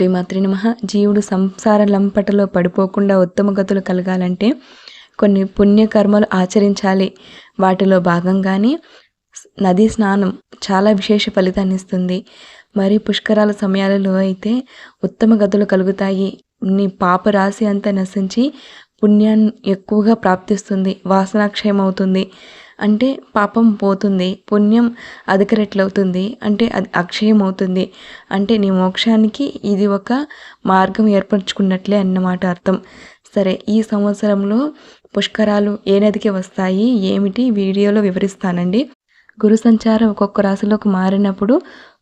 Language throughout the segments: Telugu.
శ్రీమాత్రి నమ. జీవుడు సంసార లంపటలో పడిపోకుండా ఉత్తమ గతులు కలగాలంటే కొన్ని పుణ్యకర్మలు ఆచరించాలి. వాటిలో భాగంగానే నదీ స్నానం చాలా విశేష ఫలితాన్ని ఇస్తుంది. మరి పుష్కరాల సమయాలలో అయితే ఉత్తమ గతులు కలుగుతాయి. నీ పాప రాశి అంతా నశించి పుణ్యాన్ని ఎక్కువగా ప్రాప్తిస్తుంది. వాసనాక్షయం అవుతుంది అంటే పాపం పోతుంది పుణ్యం అధిక రెట్లవుతుంది అంటే అది అక్షయం అవుతుంది అంటే నీ మోక్షానికి ఇది ఒక మార్గం ఏర్పరచుకున్నట్లే అన్నమాట అర్థం. సరే ఈ సంవత్సరంలో పుష్కరాలు ఏ నదికి వస్తాయి ఏమిటి వీడియోలో వివరిస్తానండి. గురు సంచారం ఒక్కొక్క రాశిలోకి మారినప్పుడు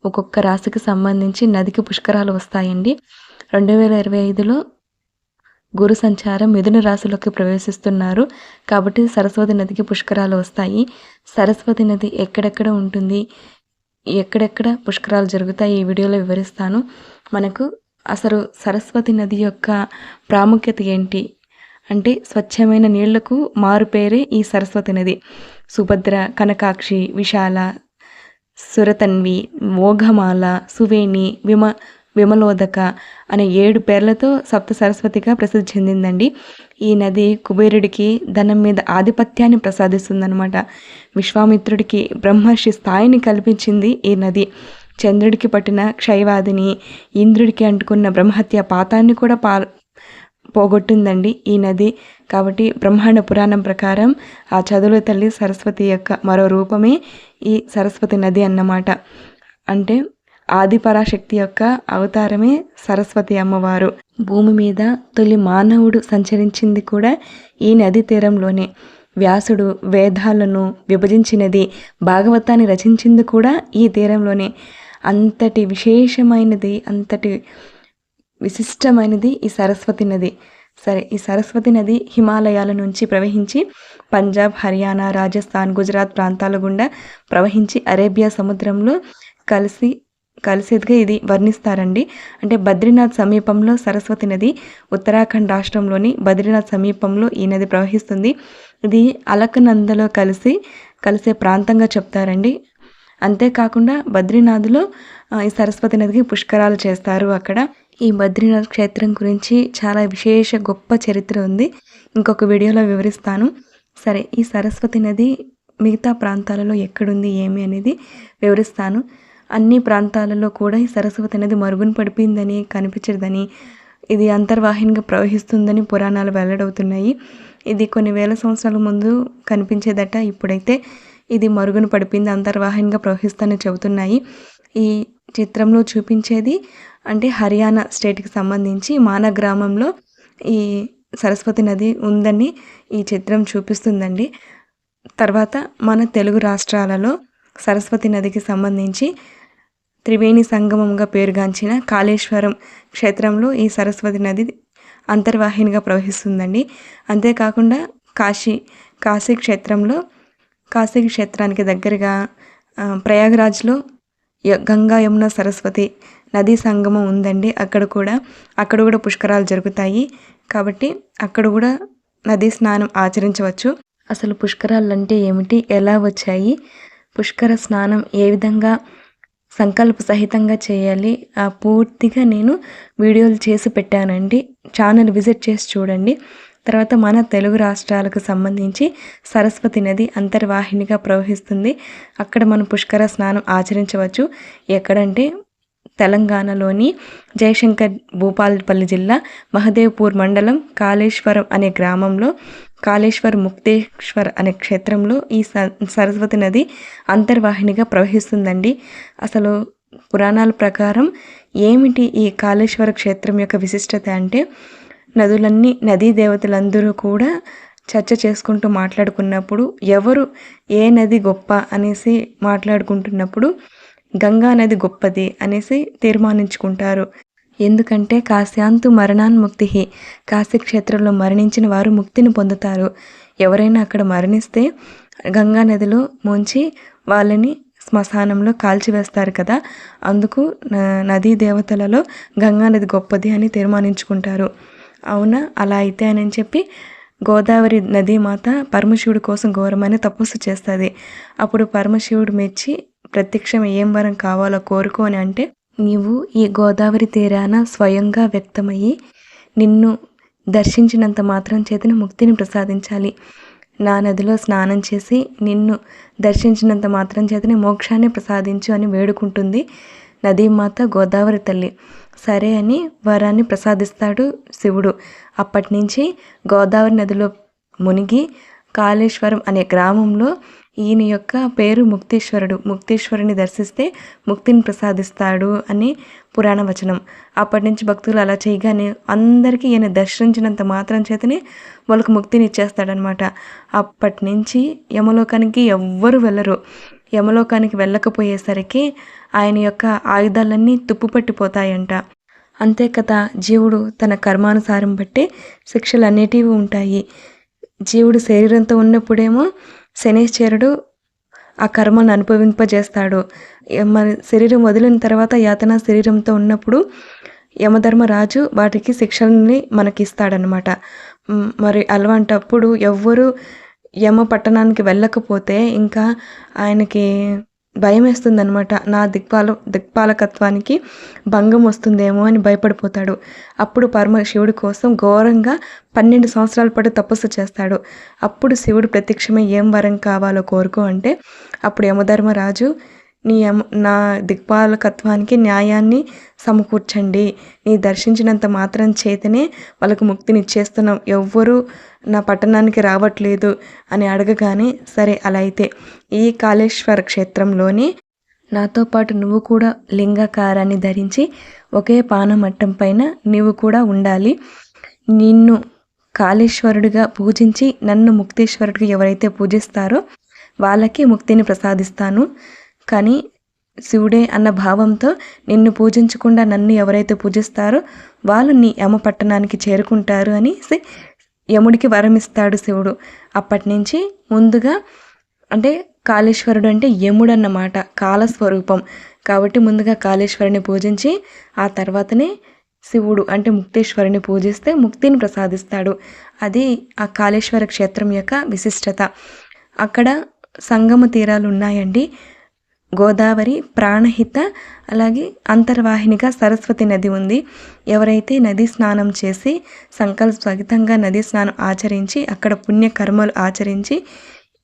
ఒక్కొక్క రాశికి సంబంధించి నదికి పుష్కరాలు వస్తాయండి. రెండు వేల ఇరవై ఐదులో గురు సంచారం మిథున రాశిలోకి ప్రవేశిస్తున్నారు. కాబట్టి సరస్వతి నదికి పుష్కరాలు వస్తాయి. సరస్వతి నది ఎక్కడెక్కడ ఉంటుంది? ఎక్కడెక్కడ పుష్కరాలు జరుగుతాయి? ఈ వీడియోలో వివరిస్తాను. మనకు అసలు సరస్వతి నది యొక్క ప్రాముఖ్యత ఏంటి? అంటే స్వచ్ఛమైన నీళ్ళకు మారుపేరే ఈ సరస్వతి నది. సుభద్ర కనకాక్షి విశాల సురతన్వి మోఘమాల సువేణి విమ విమలోదక అనే ఏడు పేర్లతో సప్త సరస్వతిగా ప్రసిద్ధి చెందిందండి. ఈ నది కుబేరుడికి ధనం మీద ఆధిపత్యాన్ని ప్రసాదిస్తుందన్నమాట. విశ్వామిత్రుడికి బ్రహ్మర్షి స్థాయిని కల్పించింది ఈ నది. చంద్రుడికి పట్టిన క్షయవాదిని ఇంద్రుడికి అంటుకున్న బ్రహ్మహత్య పాతాన్ని కూడా పా పోగొట్టిందండి ఈ నది. కాబట్టి బ్రహ్మాండ పురాణం ప్రకారం ఆ చదువుల తల్లి సరస్వతి యొక్క మరో రూపమే ఈ సరస్వతి నది అన్నమాట. అంటే ఆదిపరాశక్తి యొక్క అవతారమే సరస్వతి అమ్మవారు. భూమి మీద తొలి మానవుడు సంచరించింది కూడా ఈ నది తీరంలోనే. వ్యాసుడు వేదాలను విభజించినది భాగవతాన్ని రచించింది కూడా ఈ తీరంలోనే. అంతటి విశేషమైనది అంతటి విశిష్టమైనది ఈ సరస్వతి నది. సరే ఈ సరస్వతి నది హిమాలయాల నుంచి ప్రవహించి పంజాబ్ హర్యానా రాజస్థాన్ గుజరాత్ ప్రాంతాల గుండా ప్రవహించి అరేబియా సముద్రంలో కలిసి కలిసేదిగా ఇది వర్ణిస్తారండి. అంటే బద్రీనాథ్ సమీపంలో సరస్వతి నది ఉత్తరాఖండ్ రాష్ట్రంలోని బద్రీనాథ్ సమీపంలో ఈ నది ప్రవహిస్తుంది. ఇది అలకనందలో కలిసి కలిసే ప్రాంతంగా చెప్తారండి. అంతేకాకుండా బద్రీనాథ్లో ఈ సరస్వతి నదికి పుష్కరాలు చేస్తారు అక్కడ. ఈ బద్రీనాథ్ క్షేత్రం గురించి చాలా విశేష గొప్ప చరిత్ర ఉంది. ఇంకొక వీడియోలో వివరిస్తాను. సరే ఈ సరస్వతి నది మిగతా ప్రాంతాలలో ఎక్కడుంది ఏమి అనేది వివరిస్తాను. అన్ని ప్రాంతాలలో కూడా ఈ సరస్వతి నది మరుగున పడిపోయిందని కనిపించదని ఇది అంతర్వాహినిగా ప్రవహిస్తుందని పురాణాలు వెల్లడవుతున్నాయి. ఇది కొన్ని వేల సంవత్సరాల ముందు కనిపించేదట ఇప్పుడైతే ఇది మరుగున పడిపోయింది అంతర్వాహినిగా ప్రవహిస్తుందని చెబుతున్నాయి. ఈ చిత్రంలో చూపించేది అంటే హర్యానా స్టేట్కి సంబంధించి మాన గ్రామంలో ఈ సరస్వతి నది ఉందని ఈ చిత్రం చూపిస్తుందండి. తర్వాత మన తెలుగు రాష్ట్రాలలో సరస్వతి నదికి సంబంధించి త్రివేణి సంగమంగా పేరుగాంచిన కాళేశ్వరం క్షేత్రంలో ఈ సరస్వతి నది అంతర్వాహినిగా ప్రవహిస్తుందండి. అంతేకాకుండా కాశీ కాశీ క్షేత్రంలో కాశీ క్షేత్రానికి దగ్గరగా ప్రయాగరాజ్లో గంగా యమున సరస్వతి నదీ సంగమం ఉందండి. అక్కడ కూడా అక్కడ కూడా పుష్కరాలు జరుగుతాయి. కాబట్టి అక్కడ కూడా నదీ స్నానం ఆచరించవచ్చు. అసలు పుష్కరాలు అంటే ఏమిటి? ఎలా వచ్చాయి? పుష్కర స్నానం ఏ విధంగా సంకల్ప సహితంగా చేయాలి. ఆ పూర్తిగా నేను వీడియోలు చేసి పెట్టానండి. ఛానల్ విజిట్ చేసి చూడండి. తర్వాత మన తెలుగు రాష్ట్రాలకు సంబంధించి సరస్వతి నది అంతర్వాహినిగా ప్రవహిస్తుంది. అక్కడ మనం పుష్కర స్నానం ఆచరించవచ్చు. ఎక్కడంటే తెలంగాణలోని జయశంకర్ భూపాలపల్లి జిల్లా మహదేవ్పూర్ మండలం కాళేశ్వరం అనే గ్రామంలో కాళేశ్వర్ ముక్తేశ్వర్ అనే క్షేత్రంలో ఈ సరస్వతి నది అంతర్వాహినిగా ప్రవహిస్తుందండి. అసలు పురాణాల ప్రకారం ఏమిటి ఈ కాళేశ్వర క్షేత్రం యొక్క విశిష్టత అంటే నదులన్నీ నదీ దేవతలందరూ కూడా చర్చ చేసుకుంటూ మాట్లాడుకున్నప్పుడు ఎవరు ఏ నది గొప్ప అనేసి మాట్లాడుకుంటున్నప్పుడు గంగా నది గొప్పది అనేసి తీర్మానించుకుంటారు. ఎందుకంటే కాశ్యాంతు మరణాన్ముక్తి కాశీ క్షేత్రంలో మరణించిన వారు ముక్తిని పొందుతారు. ఎవరైనా అక్కడ మరణిస్తే గంగా నదిలో ముంచి వాళ్ళని శ్మశానంలో కాల్చివేస్తారు కదా అందుకు నదీ దేవతలలో గంగా నది గొప్పది అని తీర్మానించుకుంటారు. అవునా? అలా అయితే అని చెప్పి గోదావరి నదీ మాత పరమశివుడి కోసం ఘోరమైన తపస్సు చేస్తుంది. అప్పుడు పరమశివుడు మెచ్చి ప్రత్యక్షం ఏం వరం కావాలో కోరుకో అని అంటే నీవు ఈ గోదావరి తీరాన స్వయంగా వ్యక్తమయ్యి నిన్ను దర్శించినంత మాత్రం చేతన ముక్తిని ప్రసాదించాలి. నా నదిలో స్నానం చేసి నిన్ను దర్శించినంత మాత్రం చేతనే మోక్షాన్ని ప్రసాదించు అని వేడుకుంటుంది నదీమాత గోదావరి తల్లి. సరే అని వరాన్ని ప్రసాదిస్తాడు శివుడు. అప్పటి నుంచి గోదావరి నదిలో మునిగి కాళేశ్వరం అనే గ్రామంలో ఈయన యొక్క పేరు ముక్తేశ్వరుడు. ముక్తేశ్వరుని దర్శిస్తే ముక్తిని ప్రసాదిస్తాడు అని పురాణ వచనం. అప్పటి నుంచి భక్తులు అలా చేయగానే అందరికీ ఈయన దర్శించినంత మాత్రం చేతనే వాళ్ళకు ముక్తిని ఇచ్చేస్తాడనమాట అప్పటి నుంచి యమలోకానికి ఎవ్వరు వెళ్ళరు. యమలోకానికి వెళ్ళకపోయేసరికి ఆయన యొక్క ఆయుధాలన్నీ తుప్పుపట్టిపోతాయంట అంతే కదా జీవుడు తన కర్మానుసారం బట్టి శిక్షలు అనేటివి ఉంటాయి. జీవుడు శరీరంతో ఉన్నప్పుడేమో శనేశ్వరుడు ఆ కర్మను అనుభవింపజేస్తాడు. మన శరీరం వదిలిన తర్వాత యాతన శరీరంతో ఉన్నప్పుడు యమధర్మరాజు వాటికి శిక్షల్ని మనకిస్తాడనమాట మరి అలాంటప్పుడు ఎవ్వరు యమ పట్టణానికి వెళ్ళకపోతే ఇంకా ఆయనకి భయం వేస్తుందనమాట నా దిక్పాల దిక్పాలకత్వానికి భంగం వస్తుందేమో అని భయపడిపోతాడు. అప్పుడు పరమ శివుడి కోసం ఘోరంగా పన్నెండు సంవత్సరాల పాటు తపస్సు చేస్తాడు. అప్పుడు శివుడు ప్రత్యక్షమై ఏం వరం కావాలో కోరుకో అంటే అప్పుడు యమధర్మరాజు నీ నా దిక్పాలకత్వానికి న్యాయాన్ని సమకూర్చండి. నీ దర్శించినంత మాత్రం చేతనే వాళ్ళకు ముక్తిని ఇచ్చేస్తున్నాం ఎవ్వరూ నా పట్టణానికి రావట్లేదు అని అడగగానే సరే అలా అయితే. ఈ కాళేశ్వర క్షేత్రంలోని నాతో పాటు నువ్వు కూడా లింగాకారాన్ని ధరించి ఒకే పానమట్టం పైన నీవు కూడా ఉండాలి. నిన్ను కాళేశ్వరుడిగా పూజించి నన్ను ముక్తేశ్వరుడిగా ఎవరైతే పూజిస్తారో వాళ్ళకి ముక్తిని ప్రసాదిస్తాను. కానీ శివుడే అన్న భావంతో నిన్ను పూజించకుండా నన్ను ఎవరైతే పూజిస్తారో వాళ్ళు నీ యమ పట్టణానికి చేరుకుంటారు అనేసి యముడికి వరమిస్తాడు శివుడు. అప్పటి నుంచి ముందుగా అంటే కాళేశ్వరుడు అంటే యముడు అన్నమాట కాలస్వరూపం. కాబట్టి ముందుగా కాళేశ్వరుని పూజించి ఆ తర్వాతనే శివుడు అంటే ముక్తేశ్వరుని పూజిస్తే ముక్తిని ప్రసాదిస్తాడు. అది ఆ కాళేశ్వర క్షేత్రం యొక్క విశిష్టత. అక్కడ సంగమ తీరాలు ఉన్నాయండి గోదావరి ప్రాణహిత అలాగే అంతర్వాహినిగా సరస్వతి నది ఉంది. ఎవరైతే నది స్నానం చేసి సంకల్ప నది స్నానం ఆచరించి అక్కడ పుణ్యకర్మలు ఆచరించి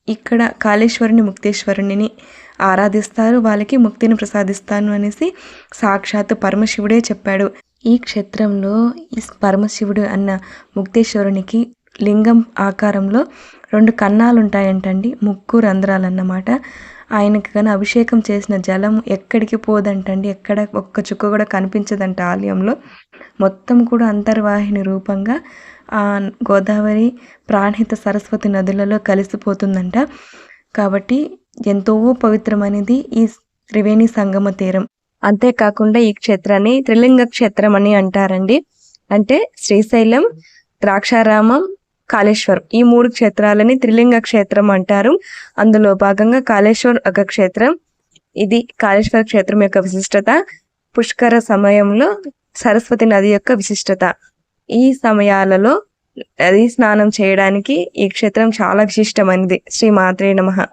ఇక్కడ కాళేశ్వరుని ముక్తేశ్వరుని ఆరాధిస్తారు వాళ్ళకి ముక్తిని ప్రసాదిస్తాను అనేసి సాక్షాత్ పరమశివుడే చెప్పాడు. ఈ క్షేత్రంలో ఈ పరమశివుడు అన్న ముక్తేశ్వరునికి లింగం ఆకారంలో రెండు కన్నాలు ఉంటాయంటండి ముక్కు రంధ్రాలు అన్నమాట ఆయనకి కానీ అభిషేకం చేసిన జలం ఎక్కడికి పోదంటండి. ఎక్కడ ఒక్క చుక్క కూడా కనిపించదంట ఆలయంలో. మొత్తం కూడా అంతర్వాహిని రూపంగా ఆ గోదావరి ప్రాణహిత సరస్వతి నదులలో కలిసిపోతుందంట. కాబట్టి ఎంతో పవిత్రమైనది ఈ త్రివేణి సంగమ తీరం. అంతేకాకుండా ఈ క్షేత్రాన్ని త్రిలింగ క్షేత్రం అని అంటారండి. అంటే శ్రీశైలం ద్రాక్షారామం కాళేశ్వరం. ఈ మూడు క్షేత్రాలని త్రిలింగ క్షేత్రం అంటారు. అందులో భాగంగా కాళేశ్వర్ ఒక క్షేత్రం. ఇది కాళేశ్వర క్షేత్రం యొక్క విశిష్టత. పుష్కర సమయంలో సరస్వతి నది యొక్క విశిష్టత. ఈ సమయాలలో నది స్నానం చేయడానికి ఈ క్షేత్రం చాలా విశిష్టమైనది. శ్రీ మాత్రే నమ.